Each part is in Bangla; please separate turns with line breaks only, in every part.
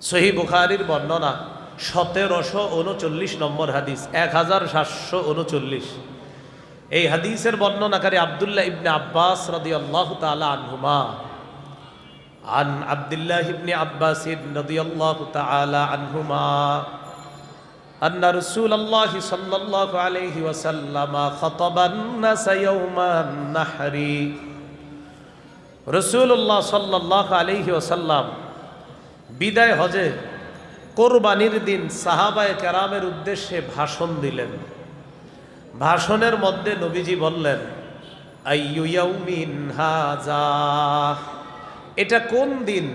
সহি বুখারির বর্ণনা সতেরোশো উনচল্লিশ নম্বর হাদিস এক হাজার সাতশো উনচল্লিশ এই হাদিসের বর্ণনাকারী আবদুল্লাহ ইবনে আব্বাস রদি আল্লাহ তালা আনহুমা عن عبد الله بن عباس رضي الله تعالى عنهما أن رسول الله صلى الله عليه وسلم خطب الناس يوم النحر رسول الله صلى الله عليه وسلم বিদায় হজে কোরবানির দিন সাহাবায় কেরামের উদ্দেশ্যে ভাষণ দিলেন। ভাষণের মধ্যে নবীজি বললেন এটা কোন দিন?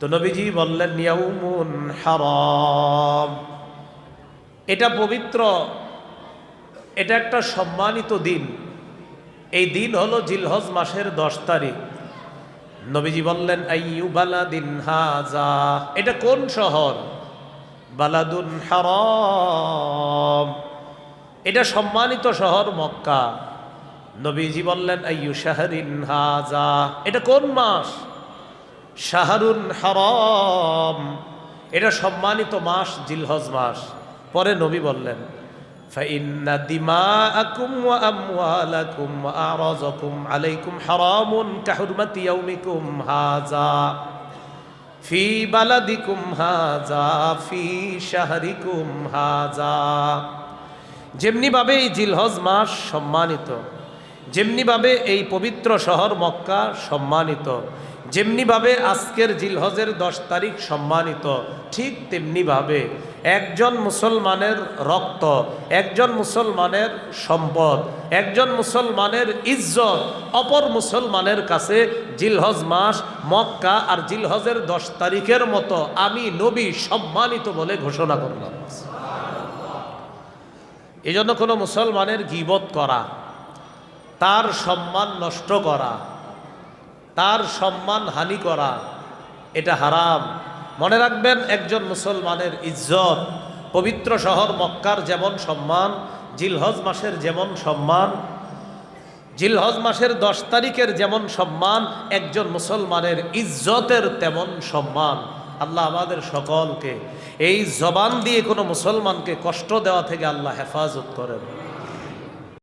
তো নবীজি বললেন, ইয়াউমুন হারাম। এটা পবিত্র, এটা একটা সম্মানিত দিন। এই দিন হলো জিলহজ মাসের দশ তারিখ। নবীজি বললেন, আইয়ু বালাদিন হাজা। এটা কোন শহর? বালাদুন হারাম। এটা সম্মানিত শহর মক্কা। নবীজি বললেন, আইয়ু শাহরিন হাজা। এটা কোন মাস? শাহরুন হারাম। এটা সম্মানিত মাস, জিলহজ মাস। পরে নবী বললেন فإن دماءكم وأموالكم وأعراضكم عليكم حرام كحرمة يومكم هذا في بلدكم هذا في شهركم هذا যেমনিভাবে এই জিলহজ মাস সম্মানিত যেমনিভাবে এই পবিত্র শহর মক্কা সম্মানিত যেমনিভাবে আজকের জিলহজের দশ তারিখ সম্মানিত, ঠিক তেমনিভাবে একজন মুসলমানের রক্ত, একজন মুসলমানের সম্পদ, একজন মুসলমানের ইজ্জত, অপর মুসলমানের কাছে জিলহজ মাস মক্কা আর জিলহজের দশ তারিখের মতো আমি নবী সম্মানিত বলে ঘোষণা করলাম। এজন্য কোনো মুসলমানের গিবত করা, তার সম্মান নষ্ট করা তার সম্মান হানি করা, এটা হারাম। মনে রাখবেন, একজন মুসলমানের ইজ্জত, পবিত্র শহর মক্কার যেমন সম্মান, জিলহজ মাসের যেমন সম্মান, জিলহজ মাসের দশ তারিখের যেমন সম্মান, একজন মুসলমানের ইজ্জতের তেমন সম্মান। আল্লাহ আমাদের সকলকে এই জবান দিয়ে কোনো মুসলমানকে কষ্ট দেওয়া থেকে আল্লাহ হেফাজত করেন।